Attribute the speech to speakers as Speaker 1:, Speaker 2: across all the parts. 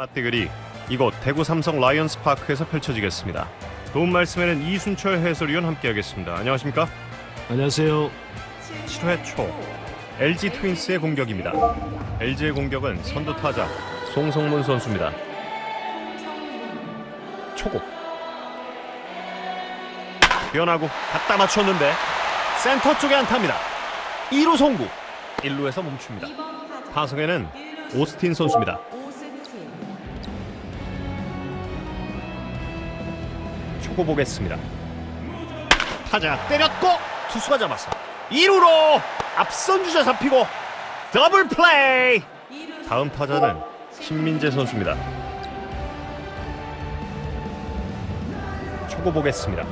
Speaker 1: 맞대결이 이곳 대구 삼성 라이언스 파크에서 펼쳐지겠습니다. 도움 말씀에는 이순철 해설위원 함께하겠습니다. 안녕하십니까?
Speaker 2: 안녕하세요.
Speaker 1: 7회 초 LG 트윈스의 공격입니다. LG의 공격은 선두 타자 송성문 선수입니다. 초고 변하고 갖다 맞췄는데 센터 쪽에 안타입니다. 2루 송구 1루에서 멈춥니다. 타석에는 오스틴 선수입니다. 초고 보겠습니다. 타자 때렸고 투수가 잡았어. 2루로 앞선 주자 잡히고 더블 플레이. 다음 타자는 신민재 선수입니다. 초고 보겠습니다.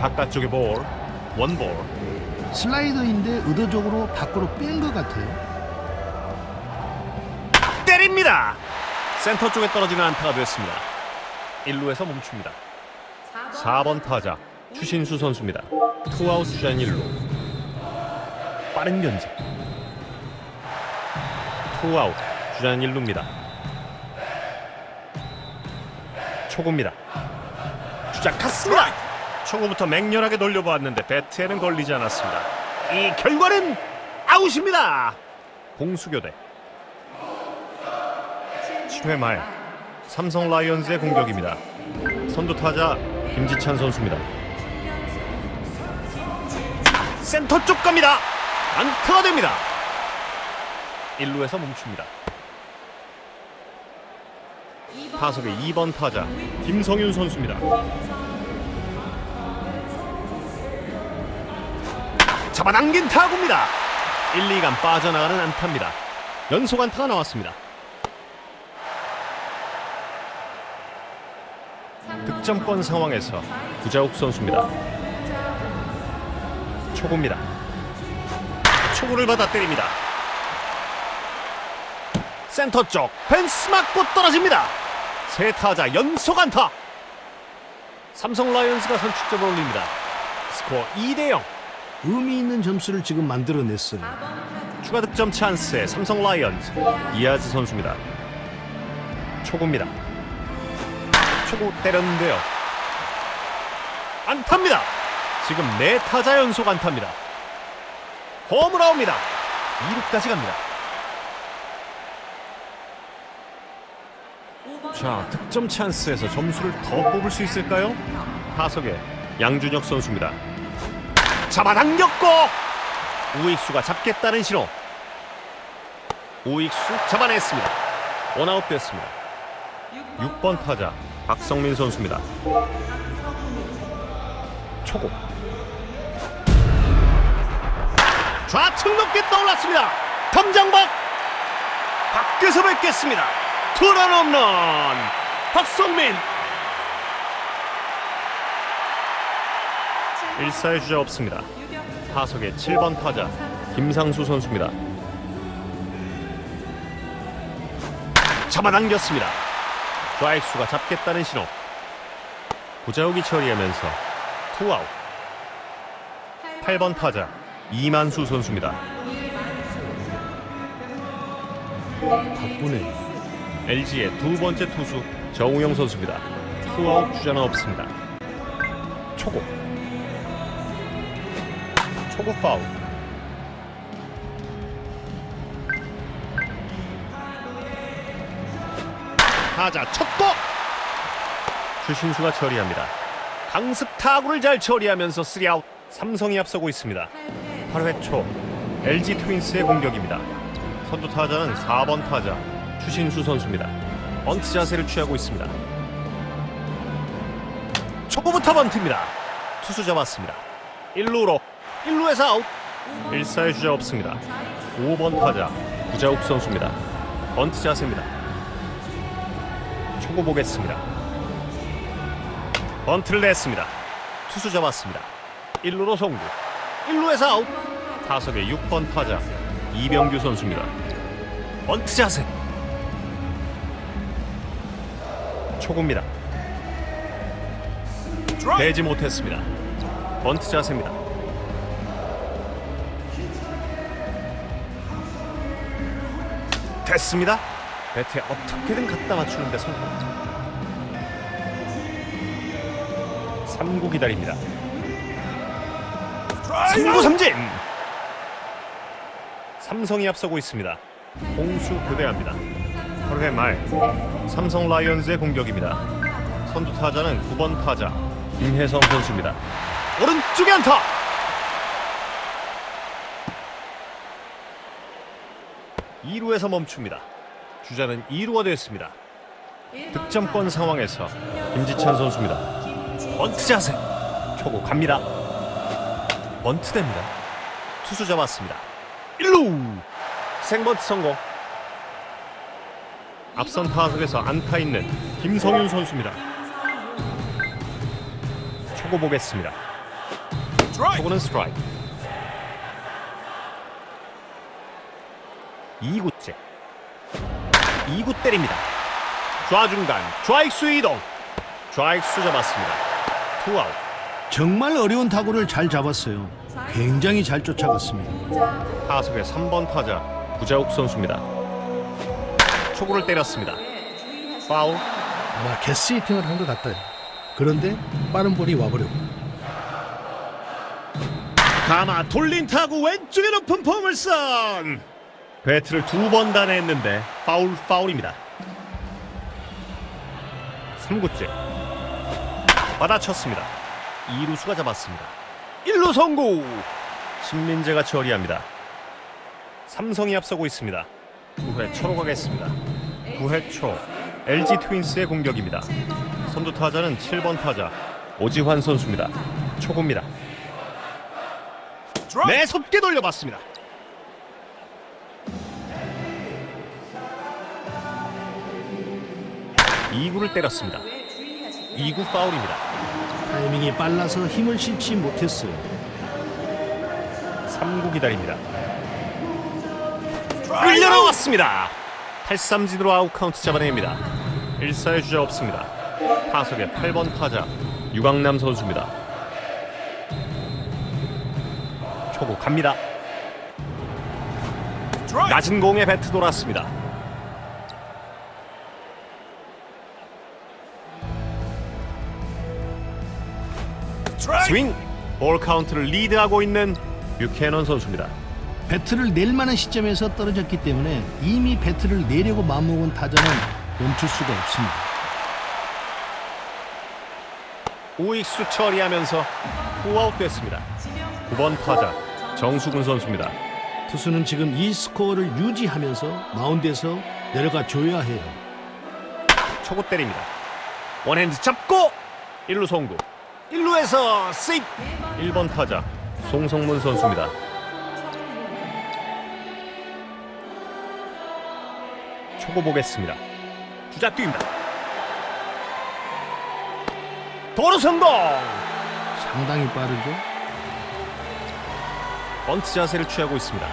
Speaker 1: 바깥쪽에 볼, 원볼.
Speaker 2: 슬라이더인데 의도적으로 밖으로 뺀 것 같아요.
Speaker 1: 때립니다. 센터 쪽에 떨어지는 안타가 됐습니다. 1루에서 멈춥니다. 4번 타자 추신수 선수입니다. 투아웃 주전 1루. 빠른 견제. 투아웃 주전 1루입니다. 초구입니다. 주자 갔습니다. 초구부터 맹렬하게 돌려보았는데 배트에는 걸리지 않았습니다. 이 결과는 아웃입니다. 공수교대. 7회 말 삼성 라이온즈의 공격입니다. 선두 타자 김지찬 선수입니다. 센터 쪽 갑니다. 안타가 됩니다. 1루에서 멈춥니다. 타석의 2번 타자 김성윤 선수입니다. 잡아당긴 타구입니다. 1, 2간 빠져나가는 안타입니다. 연속 안타가 나왔습니다. 득점권 상황에서 구자욱 선수입니다. 초구입니다. 초구를 받아 때립니다. 센터 쪽 펜스 맞고 떨어집니다. 세 타자 연속 안타. 삼성 라이온즈가 선취점을 올립니다. 스코어 2대 0.
Speaker 2: 의미 있는 점수를 지금 만들어냈어요.
Speaker 1: 추가 득점 찬스에 삼성 라이언즈 이아즈 선수입니다. 초구입니다. 초구 때렸는데요. 안타입니다. 지금 네 타자 연속 안타입니다. 아웃입니다. 2루까지 갑니다. 자, 득점 찬스에서 점수를 더 뽑을 수 있을까요? 타석에 양준혁 선수입니다. 잡아당겼고 우익수가 잡겠다는 신호. 우익수 잡아냈습니다. 원아웃 됐습니다. 6번 타자 박성민 선수입니다. 초고. 좌측 높게 떠올랐습니다. 덤장박 밖에서 뵙겠습니다. 투런 홈런 박성민 1사의 주자 없습니다. 타석의 7번 타자 김상수 선수입니다. 잡아당겼습니다. 좌익수가 잡겠다는 신호. 구자욱이 처리하면서 투아웃. 8번 타자 이만수 선수입니다.
Speaker 2: 바쁘네.
Speaker 1: LG의 두 번째 투수 정우영 선수입니다. 투아웃 주자는 없습니다. 초고. 초고 파울. 타자 첫도 주신수가 처리합니다. 강습 타구를 잘 처리하면서 3아웃. 삼성이 앞서고 있습니다. 8회 초 LG 트윈스의 공격입니다. 선두 타자는 4번 타자 추신수 선수입니다. 번트 자세를 취하고 있습니다. 초구부터 번트입니다. 투수 잡았습니다. 1루로 1루에서 아웃. 1사의 주자 없습니다. 5번 타자 구자욱 선수입니다. 번트 자세입니다. 초구 보겠습니다. 번트를 냈습니다. 투수 잡았습니다. 1루로 송구. 1루에서 아웃. 타석의 6번 타자 이병규 선수입니다. 번트 자세. 초구입니다. 되지 못했습니다. 번트 자세입니다. 됐습니다. 배트에 어떻게든 갖다 맞추는데 성공 3구 기다립니다. 3구 삼진! 삼성이 앞서고 있습니다. 공수 교대합니다. 8회 말 삼성 라이온즈의 공격입니다. 선두 타자는 9번 타자 김혜성 선수입니다. 오른쪽에 안타! 2루에서 멈춥니다. 주자는 2루가 됐습니다. 득점권 상황에서 김지찬 선수입니다. 번트 자세. 초구 갑니다. 번트 됩니다. 투수 잡았습니다. 1루. 생번트 성공. 앞선 타석에서 안타 있는 김성윤 선수입니다. 초구 보겠습니다. 초구는 스트라이크. 2구째 2구 때립니다 좌중간 좌익수 이동 좌익수 잡았습니다 투아웃.
Speaker 2: 정말 어려운 타구를 잘 잡았어요. 굉장히 잘 쫓아갔습니다.
Speaker 1: 타석의 3번 타자 구자욱 선수입니다. 초구를 때렸습니다. 파울.
Speaker 2: 아마 개스히팅을 한 것 같아요. 그런데 빠른 볼이 와버렸고.
Speaker 1: 가마 돌린 타구 왼쪽에 높은 포물선 배트를 두 번 단했는데 파울 파울입니다. 3구째 받아쳤습니다. 2루수가 잡았습니다. 1루 성공! 신민재가 처리합니다. 삼성이 앞서고 있습니다. 9회 초로 가겠습니다. 9회 초 LG 트윈스의 공격입니다. 선두 타자는 7번 타자 오지환 선수입니다. 초구입니다. 매섭게 돌려봤습니다. 2구를 때렸습니다. 2구 파울입니다.
Speaker 2: 타이밍이 빨라서 힘을 실지 못했어요.
Speaker 1: 3구 기다립니다. 끌려 나왔습니다. 8삼진으로 아웃 카운트 잡아냅니다. 1사의 주자 없습니다. 타석의 8번 타자 유강남 선수입니다. 초구 갑니다. 낮은 공에 배트 돌았습니다. 스윙 볼 카운트를 리드하고 있는 뷰캐넌 선수입니다.
Speaker 2: 배트를 낼 만한 시점에서 떨어졌기 때문에 이미 배트를 내려고 마음먹은 타자는 멈출 수가 없습니다.
Speaker 1: 우익수 처리하면서 후아웃 됐습니다. 9번 타자 정수근 선수입니다.
Speaker 2: 투수는 지금 이 스코어를 유지하면서 마운드에서 내려가 줘야 해요.
Speaker 1: 초구 때립니다. 원핸드 잡고 1루 송구 1루에서 세이프 1번 타자 송성문 선수입니다. 초구 보겠습니다. 주자 뛰입니다. 도루 성공!
Speaker 2: 상당히 빠르죠.
Speaker 1: 번트 자세를 취하고 있습니다.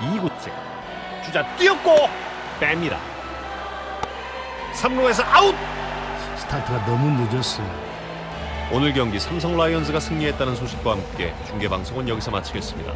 Speaker 1: 2구째 주자 뛰었고 뺍니다. 3루에서 아웃!
Speaker 2: 스타트가 너무 늦었어요.
Speaker 1: 오늘 경기 삼성 라이온즈가 승리했다는 소식과 함께 중계 방송은 여기서 마치겠습니다.